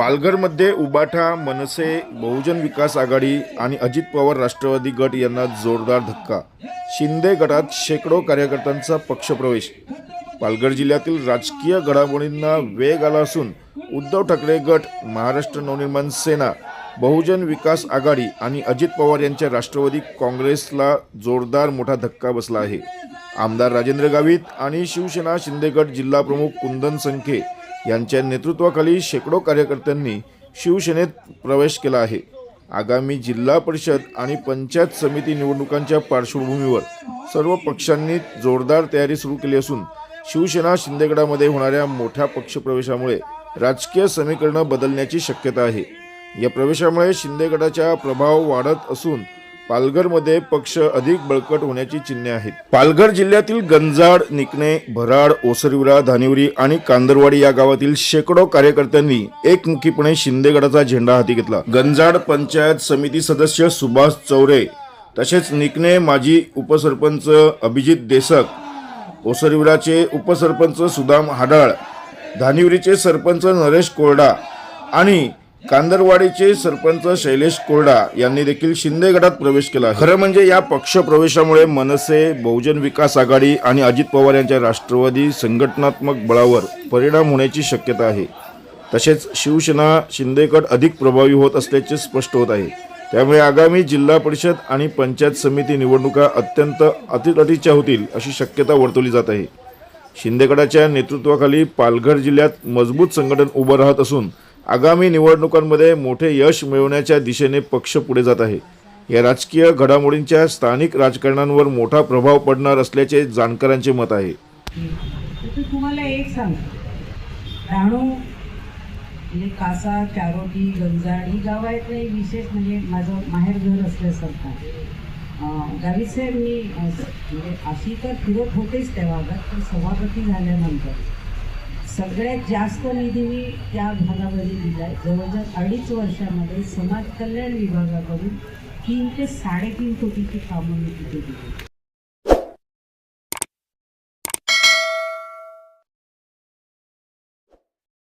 पालघरमध्ये उबाठा मनसे बहुजन विकास आघाडी आणि अजित पवार राष्ट्रवादी गट यांना जोरदार धक्का. शिंदे गटात शेकडो कार्यकर्त्यांचा पक्षप्रवेश. पालघर जिल्ह्यातील राजकीय घडामोडींना वेग आला असून उद्धव ठाकरे गट महाराष्ट्र नवनिर्माण सेना बहुजन विकास आघाडी आणि अजित पवार यांच्या राष्ट्रवादी काँग्रेसला जोरदार मोठा धक्का बसला आहे. आमदार राजेंद्र गावित आणि शिवसेना शिंदे गट जिल्हाप्रमुख कुंदन संखे यांच्या नेतृत्वाखाली शेकडो कार्यकर्त्यांनी शिवसेनेत प्रवेश केला आहे. आगामी जिल्हा परिषद आणि पंचायत समिती निवडणुकांच्या पार्श्वभूमीवर सर्व पक्षांनी जोरदार तयारी सुरू केली असून शिवसेना शिंदेगडामध्ये होणाऱ्या मोठ्या पक्षप्रवेशामुळे राजकीय समीकरणं बदलण्याची शक्यता आहे. या प्रवेशामुळे शिंदेगडाचा प्रभाव वाढत असून पालघरमध्ये पक्ष अधिक बळकट होण्याची चिन्हे आहेत. पालघर जिल्ह्यातील गंजाड निकणे भराड ओसरविरा धानिवरी आणि कांदरवाडी या गावातील शेकडो कार्यकर्त्यांनी एकमुखीपणे शिंदेगडाचा झेंडा हाती घेतला. गंजाड पंचायत समिती सदस्य सुभाष चौरे तसेच निकणे माजी उपसरपंच अभिजित देसक ओसरविराचे उपसरपंच सुदाम हाडाळ धानिवरीचे सरपंच नरेश कोरडा आणि कांदरवाडीचे सरपंच शैलेश कोरडा यांनी देखील शिंदे गटात प्रवेश केला खरं म्हणजे या पक्ष प्रवेशामुळे मनसे बहुजन विकास आघाडी आणि अजित पवार यांच्या राष्ट्रवादी संघटनात्मक बळावर परिणाम होण्याची शक्यता आहे. तसेच शिवसेना शिंदेगड अधिक प्रभावी होत असल्याचे स्पष्ट होत आहे. त्यामुळे आगामी जिल्हा परिषद आणि पंचायत समिती निवडणुका अत्यंत अतितटीच्या होतील अशी शक्यता वर्तवली जात आहे. शिंदेगडाच्या नेतृत्वाखाली पालघर जिल्ह्यात मजबूत संघटन उभं राहत असून आगामी निवडणुकांमध्ये मोठे यश मिळवण्याच्या दिशेने पक्ष पुढे जात आहे. या राजकीय घडामोडींच्या स्थानिक राजकारणांवर मोठा प्रभाव पडणार असल्याचे जाणकारांचे मत आहे. तुम्हाला एक सांग. डहाणू म्हणजे कासा चारोटी गंजाड ही गाव आहेत नाही विशेष म्हणजे माझं माहेर घर असल्यासारखं. अं, साहेब मी म्हणजे अशी तर फिरत होतेच त्या भागात पण सभापती झाल्यानंतर. सगळ्यात जास्त निधी मी त्या भागामध्ये दिला आहे जवळजवळ अडीच वर्षामध्ये समाज कल्याण विभागाकडून तीन ते साडेतीन कोटीची कामं मी तिथे दिली.